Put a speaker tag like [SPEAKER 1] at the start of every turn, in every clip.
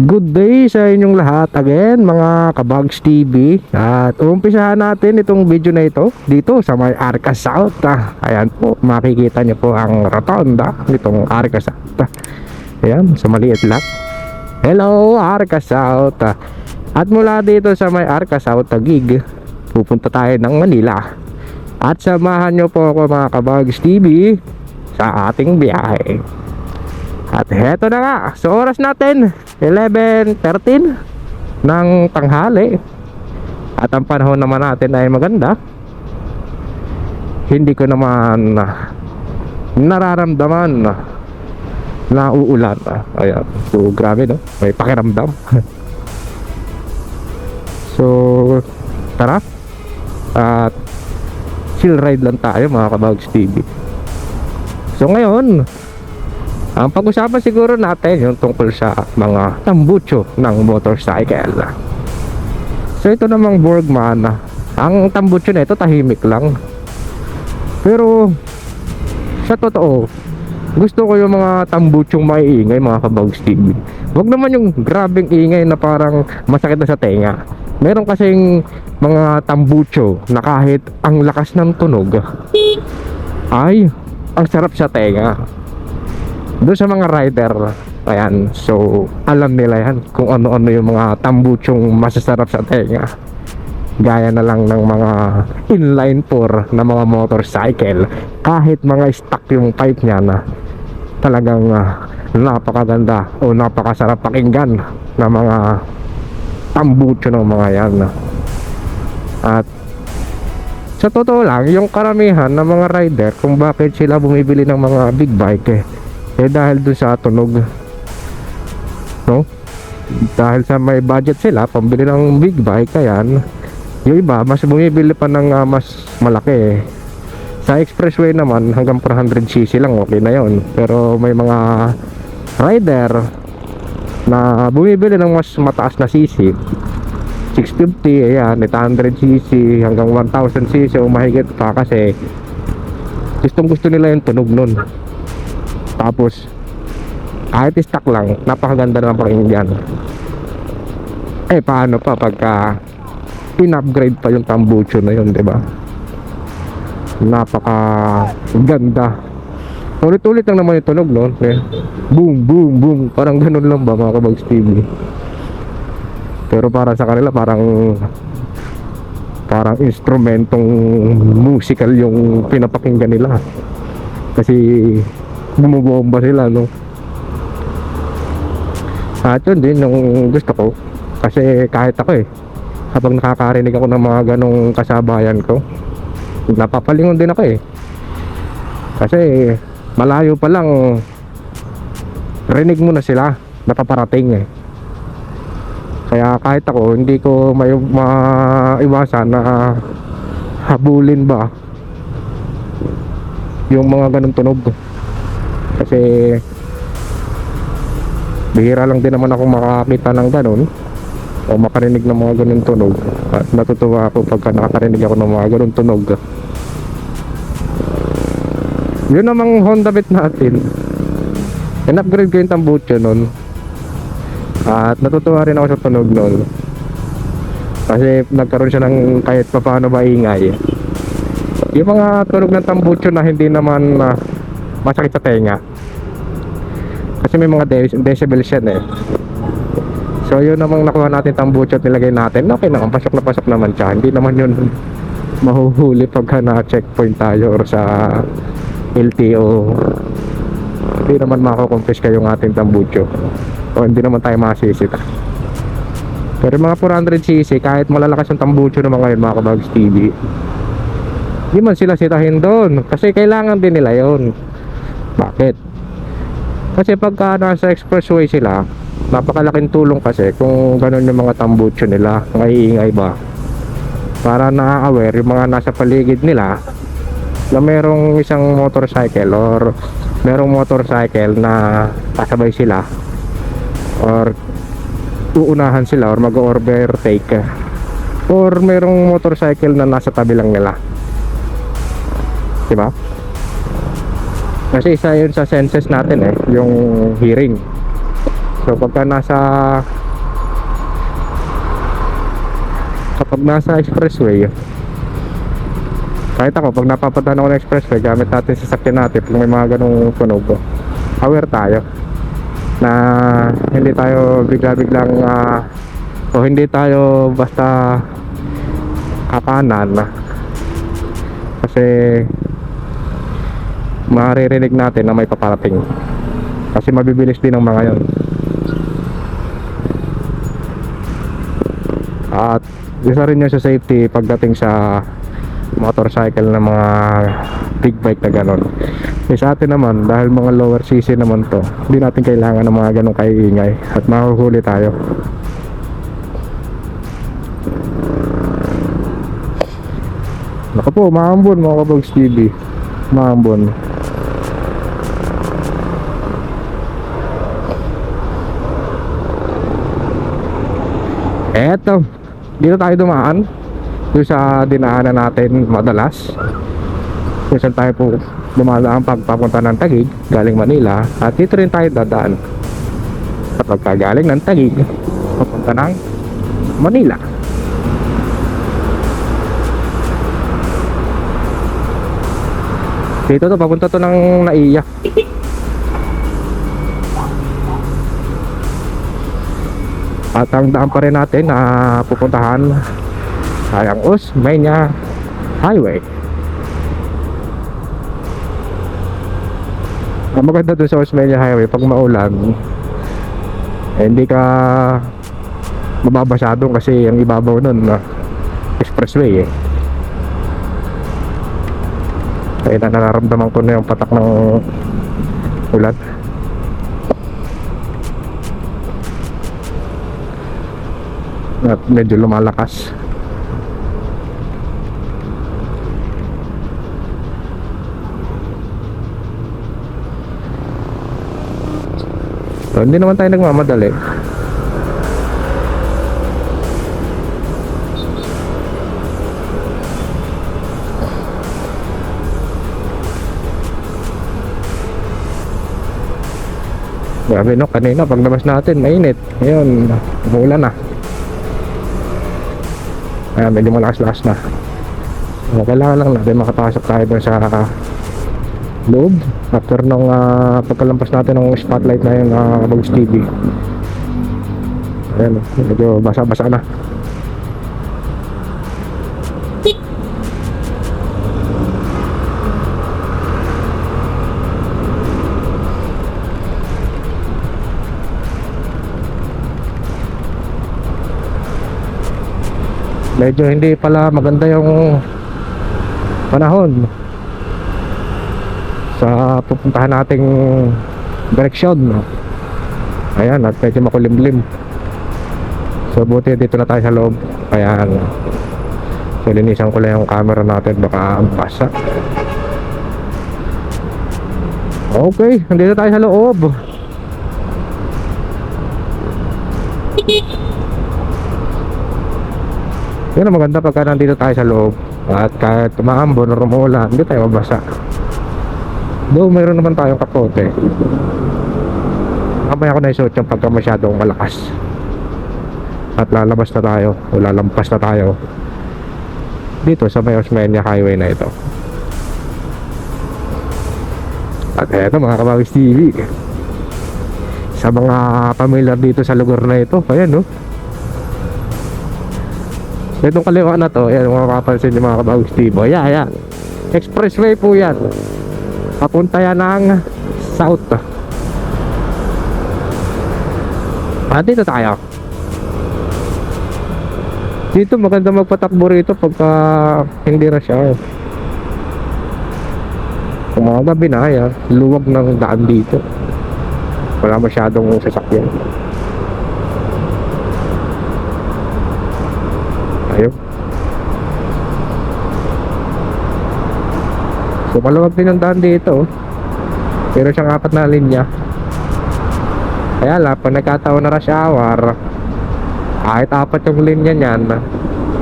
[SPEAKER 1] Good day sa inyong lahat again mga Kabags TV At umpisahan natin itong video na ito dito sa may Arca South ah. Ayan po makikita niyo po ang rotonda nitong Arca South ah. Ayan sa maliit lang Hello Arca South ah. At mula dito sa may Arca South Taguig Pupunta tayo ng Manila At samahan niyo po ako mga Kabags TV Sa ating biyahe at heto na nga, sa oras natin, 11.13 ng tanghali. At ang panahon naman natin ay maganda. Hindi ko naman ah, nararamdaman na uulan. Ayan. So, grabe no? May pakiramdam. so, tara. At chill ride lang tayo mga kabags TV. So ngayon, ang pag-usapan siguro natin yung tungkol sa mga tambucho ng motorcycle. So ito namang Borgman, ang tambucho na ito tahimik lang. Pero sa totoo, gusto ko yung mga tambuchong maiingay mga kabags TV. Huwag naman yung grabing ingay na parang masakit na sa tenga. Meron kasing mga tambucho na kahit ang lakas ng tunog ay ang sarap sa tenga doon sa mga rider ayan so alam nila yan kung ano-ano yung mga tambuchong masasarap sa tenga. Gaya na lang ng mga inline 4 na mga motorcycle. Kahit mga stock yung pipe niya na talagang ah, napakaganda o napakasarap pakinggan na mga tambucho ng mga yan. At sa totoo lang, yung karamihan ng mga rider kung bakit sila bumibili ng mga big bike eh, eh dahil dun sa tunog. No? Dahil sa may budget sila pambili ng big bike ayan. Yung iba mas bumibili pa ng ah, mas malaki. Sa expressway naman hanggang 400cc lang okay na yon pero may mga rider na bumibili ng mas mataas na cc. 650 ayan 800cc hanggang 1000cc o mahigit pa kasi gustong gusto nila yung tunog nun tapos kahit stock lang. Napakaganda ng pakinggan eh paano pa pagka in-upgrade pa yung tambucho na yun di ba? Napaka ganda ulit-ulit lang naman yung tunog no? Eh, boom boom boom. Parang ganun lang ba mga kabags TV pero para sa kanila parang parang instrumentong musical yung pinapakinggan nila. Kasi bumubomba sila no at yun din yung gusto ko. Kasi kahit ako eh habang nakakarinig ako ng mga ganong kasabayan ko napapalingon din ako eh. Kasi malayo pa lang rinig mo na sila napaparating eh. Kaya kahit ako hindi ko may maiwasan na habulin ba yung mga ganong tunog kasi bihira lang din naman ako makakita ng ganun. O makarinig ng mga ganun tunog. At natutuwa ako pagka nakakarinig ako ng mga ganun tunog. Yun namang Honda Beat natin. In-upgrade ko yung tambucho nun. At natutuwa rin ako sa tunog nun. Kasi nagkaroon siya ng kahit paano maingay. Yung mga tunog ng tambucho na hindi naman ah, masakit sa tenga kasi may mga de- decibels yan eh. So yun namang nakuha natin tambucho at nilagay natin. Okay naman pasok na pasok naman siya. Hindi naman yun mahuhuli pagka na checkpoint tayo or sa LTO hindi naman makakompis yung ating tambucho. O hindi naman tayo masisita. Pero mga 400cc kahit malalakas yung tambucho ng mga yun mga kabags TV hindi man sila sitahin doon. Kasi kailangan din nila yon bakit? Kasi pagka nasa expressway sila napakalaking tulong kasi kung ganun yung mga tambucho nila maiingay ba. Para na-aware yung mga nasa paligid nila na merong isang motorcycle or merong motorcycle na kasabay sila or uunahan sila or mag-overtake. Or merong motorcycle na nasa tabi lang nila. Di ba? Kasi isa yun sa senses natin eh, yung hearing. So pagka nasa kapag nasa expressway kahit ako pag napapadaan ako ng expressway gamit natin sa sakyan natin pag may mga ganong tunog aware tayo na hindi tayo bigla-biglang ah, o hindi tayo basta kapanan kasi maririnig natin na may paparating. Kasi mabibilis din ang mga yon at isa rin yun sa safety pagdating sa motorcycle na mga big bike na ganon. Eh, sa atin naman dahil mga lower cc naman to hindi natin kailangan ng mga ganong kaiingay at mahuhuli tayo. Naku po, maambon mga kabags TV Maambon Eto, dito tayo dumaan. Doon sa dinaanan natin madalas. Kung saan tayo po dumadaan pag papunta ng Tagig Galing Manila. At dito rin tayo dadaan. Kapag ka galing ng Tagig Papunta ng Manila. Dito to, papunta to ng Naiya At ang daan pa rin natin na pupuntahan ay ang Osmeña Highway. Ang maganda doon sa Osmeña Highway, pag maulan, eh, hindi ka mababasado kasi ang ibabaw nun na expressway eh. Kaya na nararamdaman ko na yung patak ng ulan. At medyo lumalakas so, hindi naman tayo nagmamadali Grabe no, kanina paglabas natin mainit. Ngayon, umuulan na. Ayan, medyo malakas-lakas na. So, kailangan lang natin makapasok tayo dun sa loob after nung uh, pagkalampas natin ng spotlight na yun uh, Bugs TV. Ayan, medyo basa-basa na. Medyo hindi pala maganda yung panahon. Sa pupuntahan nating direksyon. Ayan at medyo makulimlim. So buti dito na tayo sa loob. Kaya so linisan ko lang yung camera natin. Baka basa. Okay nandito tayo sa loob Yun ang maganda pagka nandito tayo sa loob At kahit umaambon o rumulan Hindi tayo mabasa. Though mayroon naman tayong kapote. Kamaya ko na isuot yung pagka masyadong malakas. At lalabas na tayo O lalampas na tayo Dito sa may Osmeña Highway na ito. At eto mga Kabawis TV Sa mga familiar dito sa lugar na ito Ayan no Itong kaliwa na to, ayan, mapapansin yung mga kabawis tibo. Ayan, ayan. Expressway po yan. Papunta yan ng south. Ah, dito tayo. Dito maganda magpatakbo rito pagka hindi na siya. Kung mga gabi na, ayan, luwag ng daan dito. Wala masyadong sasakyan. So maluwag din ang daan dito. oh. Pero siyang apat na linya. Kaya lang, pag nagkataon na rush hour, kahit apat yung linya niyan,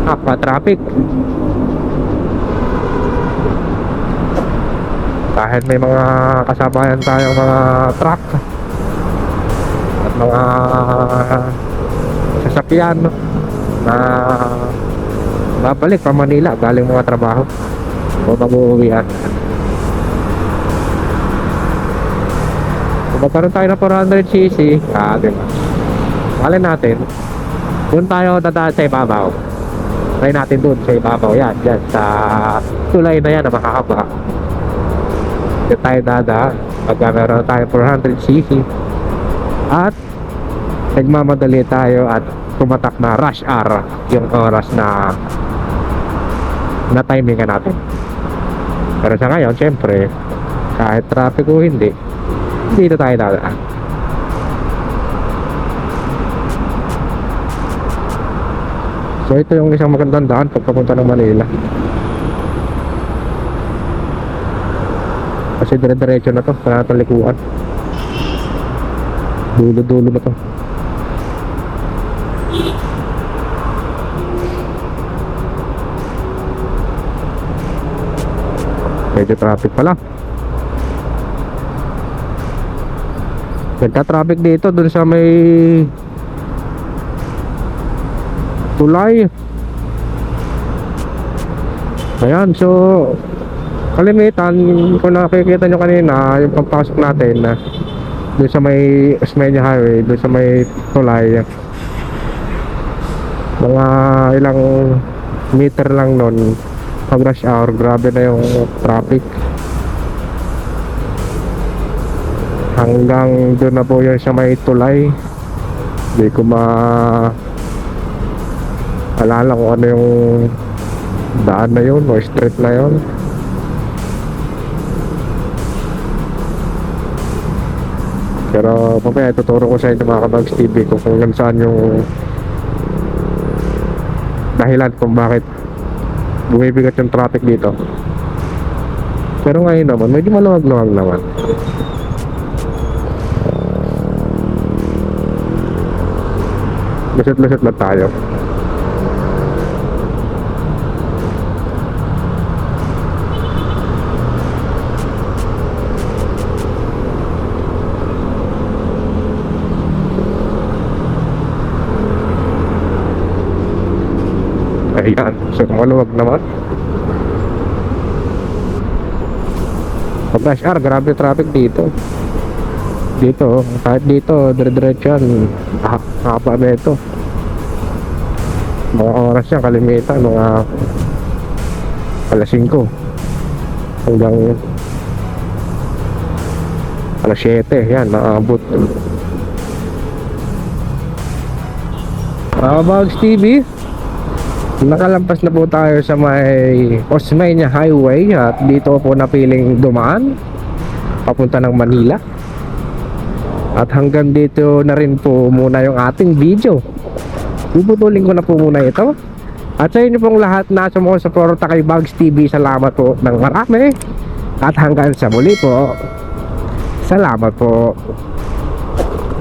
[SPEAKER 1] apa traffic. Kahit may mga kasabayan tayong mga truck at mga sasakyan na babalik pa Manila galing mga trabaho o mag-uuwian. Kung magkaroon tayo ng 400cc, ah, diba? Malay natin, doon tayo dadaan sa ibabaw. Try natin doon sa ibabaw yan, yan, sa tulay na yan na makakaba. Diyan tayo dadaan. Pagka meron tayo 400cc. At nagmamadali tayo at tumatak na rush hour yung oras na na timingan natin. Pero sa ngayon, syempre, kahit traffic o hindi, dito tayo dadaan. So ito yung isang magandang daan pagpapunta ng Manila. Kasi dire-diretso na to, sa talikuan. Dulo-dulo na to. Medyo traffic pala. Nagka-traffic dito dun sa may tulay. Ayan, so kalimitan kung nakikita nyo kanina yung pagpasok natin na doon sa may Osmeña Highway, doon sa may tulay mga ilang meter lang nun pag rush hour, grabe na yung traffic. Hanggang doon na po yun sa may tulay. Hindi ko ma alala kung ano yung daan na yun o street na yun. Pero mamaya tuturo ko sa inyo mga kabags TV kung kung saan yung dahilan kung bakit bumibigat yung traffic dito. Pero ngayon naman medyo maluwag-luwag naman. Lusot-lusot lang tayo Ayan, so maluwag naman. Pag rush hour, grabe traffic dito. Dito, kahit dito, dire-diretso yan. Ah, haba na ito. Mga oras yan, kalimitan, mga alas 5 hanggang alas 7, yan, naabot. Mga Bags TV, Nakalampas na po tayo sa may Osmeña Highway at dito po napiling dumaan papunta ng Manila. At hanggang dito na rin po muna yung ating video. Puputulin ko na po muna ito. At sa inyo pong lahat na sumusuporta kay Bugs TV, salamat po ng marami. At hanggang sa muli po, salamat po.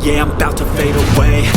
[SPEAKER 2] Yeah, I'm about to fade away